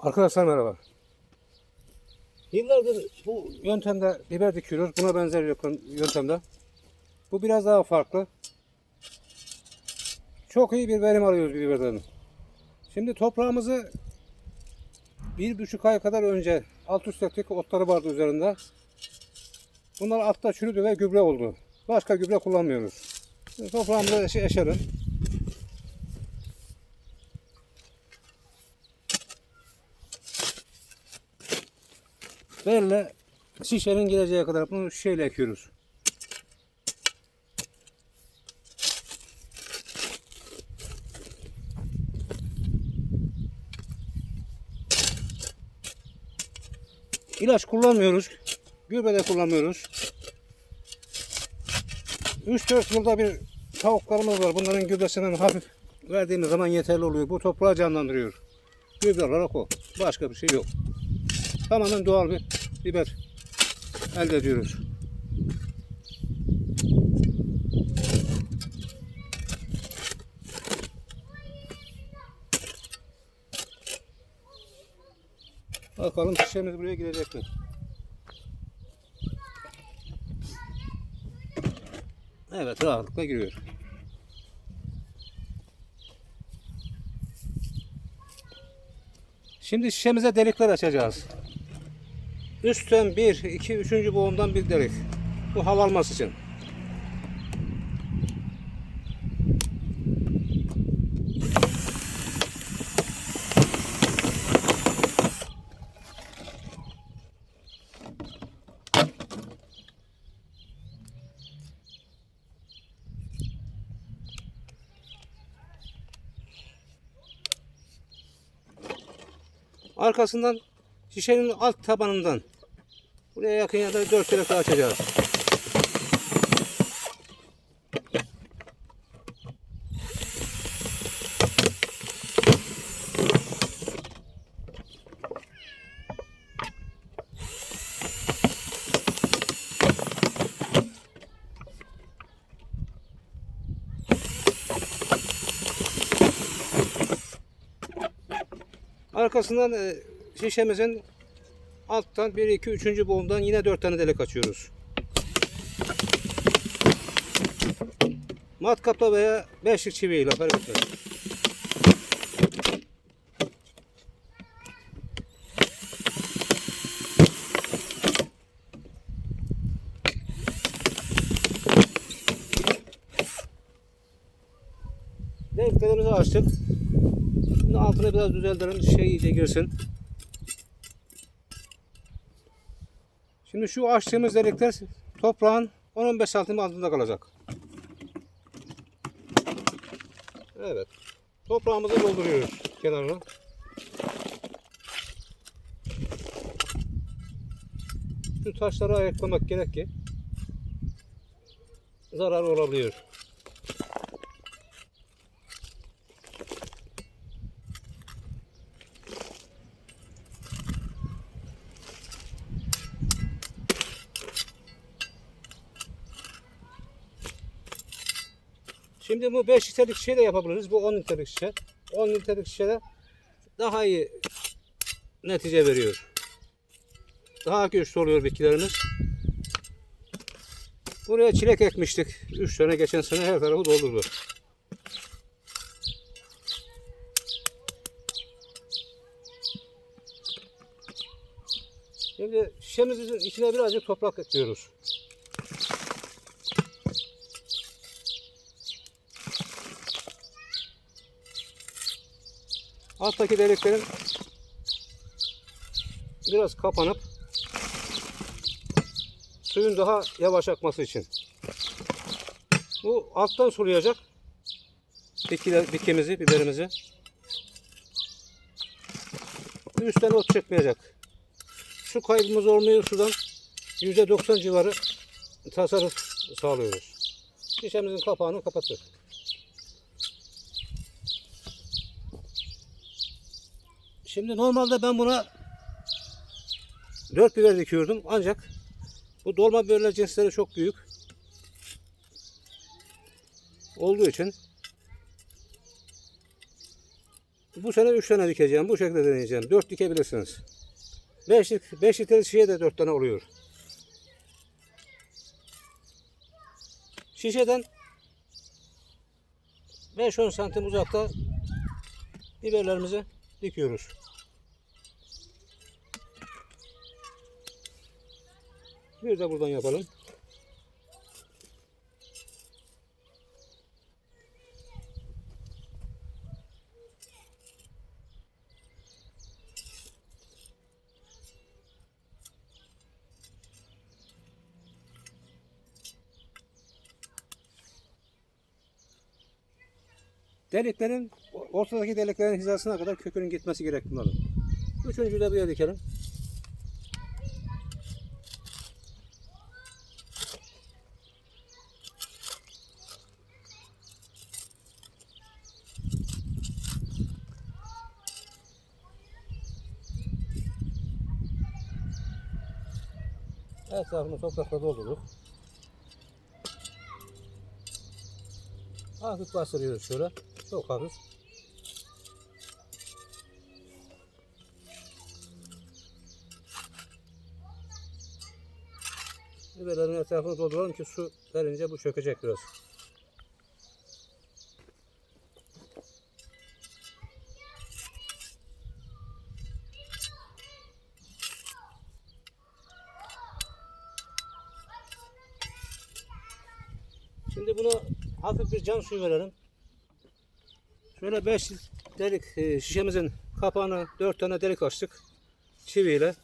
Arkadaşlar merhaba. Yıllardır bu yöntemde biber dikiyoruz. Buna benzer yöntemde. Bu biraz daha farklı. Çok iyi bir verim alıyoruz biberden. Şimdi toprağımızı bir buçuk ay kadar önce alt üst ettik otları vardı üzerinde. Bunlar altta çürüdü ve gübre oldu. Başka gübre kullanmıyoruz. Şimdi toprağımızı eşe- Böyle şişenin geleceği kadar bunu şişeyle ekiyoruz. İlaç kullanmıyoruz. Gübre de kullanmıyoruz. 3-4 yılda bir tavuklarımız var. Bunların gübresinden hafif verdiğimiz zaman yeterli oluyor. Bu toprağı canlandırıyor. Gübre olarak o. Başka bir şey yok. Tamamen doğal bir biber elde ediyoruz. Bakalım şişemiz buraya girecek mi? Evet rahatlıkla giriyor. Şimdi şişemize delikler açacağız. Üstten bir, iki, üçüncü boğumdan bir delik. Bu hava alması için. Arkasından şişenin alt tabanından buraya yakın ya da 4 delik daha açacağız. Arkasından e, şişemizin alttan 1, 2, 3. boğumdan yine 4 tane delik açıyoruz. Matkapla veya beşlik çiviyle fark etmez. Deliklerimizi açtık. Şimdi altını biraz düzeltelim. Şey iyice girsin. Şimdi şu açtığımız delikler toprağın 10-15 santim altında kalacak. Evet. Toprağımızı dolduruyoruz kenarına. Şu taşları ayıklamak gerek ki zarar olabiliyor. Şimdi bu 5 litrelik şişe de yapabiliriz. Bu 10 litrelik şişe. 10 litrelik şişede daha iyi netice veriyor. Daha güçlü oluyor bitkilerimiz. Buraya çilek ekmiştik. 3 sene geçen sene her tarafı doldurdu. Şimdi şişemizin içine birazcık toprak ekliyoruz. Alttaki deliklerin biraz kapanıp suyun daha yavaş akması için. Bu alttan sulayacak bitkimizi, biberimizi. Üstten ot çekmeyecek. Su kaybımız olmuyor sudan. %90 civarı tasarruf sağlıyoruz. Şişemizin kapağını kapatıyoruz. Şimdi normalde ben buna 4 biber dikiyordum ancak bu dolma biberler cinsleri çok büyük olduğu için Bu sene 3 tane dikeceğim. Bu şekilde deneyeceğim. 4 dikebilirsiniz. 5 5 litre şişeye de 4 tane oluyor. Şişeden 5-10 santim uzakta biberlerimizi dikiyoruz. Bir de buradan yapalım. Deliklerin, ortadaki deliklerin hizasına kadar kökünün gitmesi gerek bunların. Üçüncüyü de buraya dikelim. Etrafını toprakla doldurduk. Hafif bastırıyoruz şöyle. Çok hafif. Biberlerin etrafını dolduralım ki su verince bu çökecek biraz. Şimdi buna hafif bir can suyu verelim. Şöyle 5 delik e, şişemizin kapağını 4 tane delik açtık çiviyle.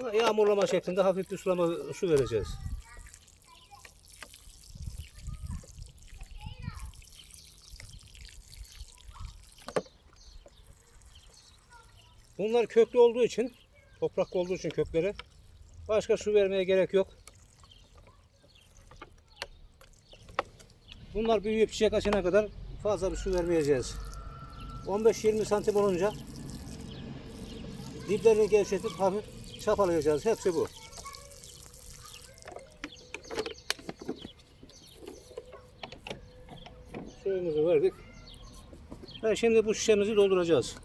Buna Yağmurlama şeklinde hafif bir sulama su vereceğiz. Bunlar köklü olduğu için, toprak olduğu için kökleri başka su vermeye gerek yok. Bunlar büyüyüp çiçek açana kadar fazla bir su vermeyeceğiz. 15-20 santim olunca diplerini gevşetip hafif çapalayacağız. Hepsi bu. Suyumuzu verdik. Ve şimdi bu şişemizi dolduracağız.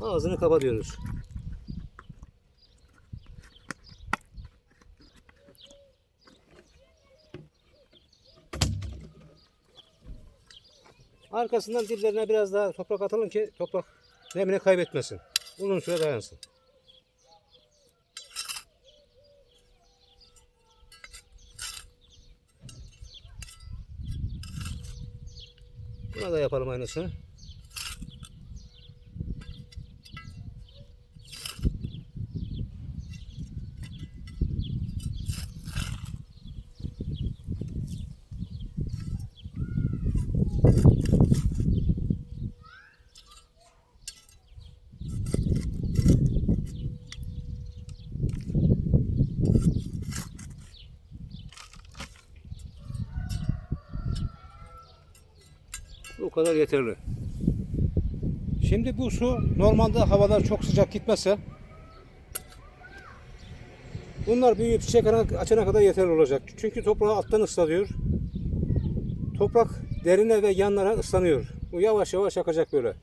Ağzını kapatıyoruz. Arkasından diplerine biraz daha toprak atalım ki toprak nemini kaybetmesin. Uzun süre dayansın. Buna da yapalım aynısını. Kadar yeterli. Şimdi bu su normalde havalar çok sıcak gitmezse bunlar büyüyüp çiçek açana kadar yeterli olacak. Çünkü toprağı alttan ıslanıyor. Toprak derine ve yanlara ıslanıyor. Bu yavaş yavaş akacak böyle.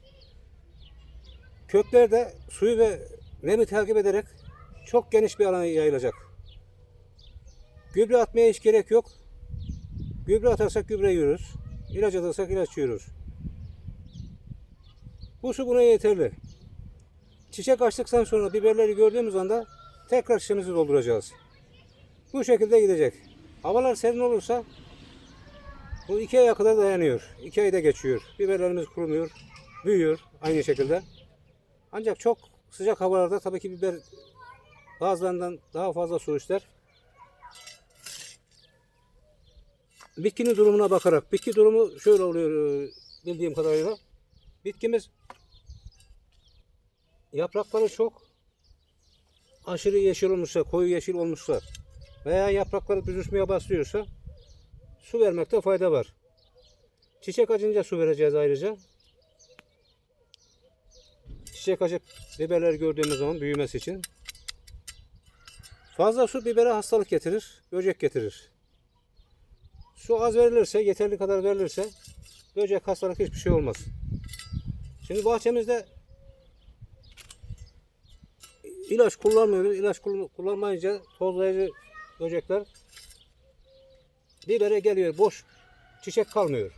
Kökler de suyu ve nemi takip ederek çok geniş bir alana yayılacak. Gübre atmaya hiç gerek yok. Gübre atarsak gübre yiyoruz. İlaç atarsak ilaç yiyoruz. Bu su buna yeterli. Çiçek açtıktan sonra biberleri gördüğümüz anda tekrar şişemizi dolduracağız. Bu şekilde gidecek. Havalar serin olursa bu iki aya kadar dayanıyor. İki ayda geçiyor. Biberlerimiz kurumuyor, büyüyor aynı şekilde. Ancak çok sıcak havalarda tabii ki biber bazılarından daha fazla su ister. Bitkinin durumuna bakarak, bitki durumu şöyle oluyor e, bildiğim kadarıyla. Bitkimiz yaprakları çok aşırı yeşil olmuşsa, koyu yeşil olmuşsa veya yaprakları büzüşmeye başlıyorsa su vermekte fayda var. Çiçek açınca su vereceğiz ayrıca. Çiçek açıp biberler gördüğümüz zaman büyümesi için. Fazla su bibere hastalık getirir, böcek getirir. Su az verilirse, yeterli kadar verilirse böcek hastalık hiçbir şey olmaz. Şimdi bahçemizde ilaç kullanmıyoruz. İlaç kull- kullanmayınca tozlayıcı böcekler bibere geliyor. Boş çiçek kalmıyor.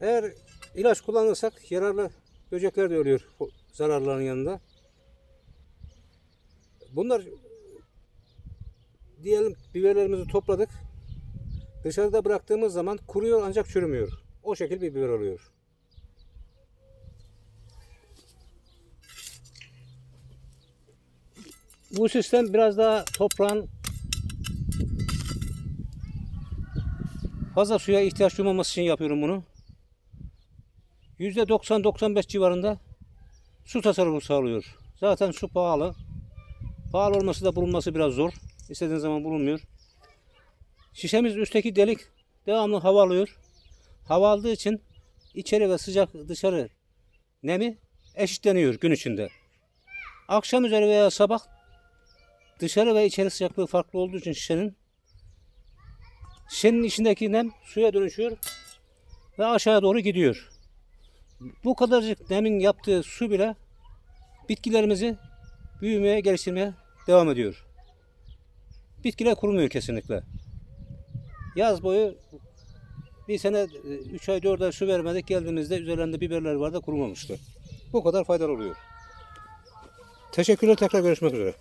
Eğer ilaç kullanırsak yararlı böcekler de ölüyor zararların yanında. Bunlar diyelim biberlerimizi topladık. Dışarıda bıraktığımız zaman kuruyor ancak çürümüyor. O şekil bir biber oluyor. Bu sistem biraz daha toprağın fazla suya ihtiyaç duymaması için yapıyorum bunu. %90-95 civarında su tasarrufu sağlıyor. Zaten su pahalı. Pahalı olması da bulunması biraz zor. İstediğin zaman bulunmuyor. Şişemiz üstteki delik devamlı hava alıyor. Hava aldığı için içeri ve sıcak dışarı nemi eşitleniyor gün içinde. Akşam üzeri veya sabah dışarı ve içeri sıcaklığı farklı olduğu için şişenin şişenin içindeki nem suya dönüşüyor ve aşağıya doğru gidiyor. Bu kadarcık nemin yaptığı su bile bitkilerimizi büyümeye, geliştirmeye devam ediyor. Bitkiler kurumuyor kesinlikle. Yaz boyu bir sene 3 ay 4 ay su vermedik geldiğimizde üzerlerinde biberler vardı kurumamıştı. Bu kadar faydalı oluyor. Teşekkürler tekrar görüşmek üzere.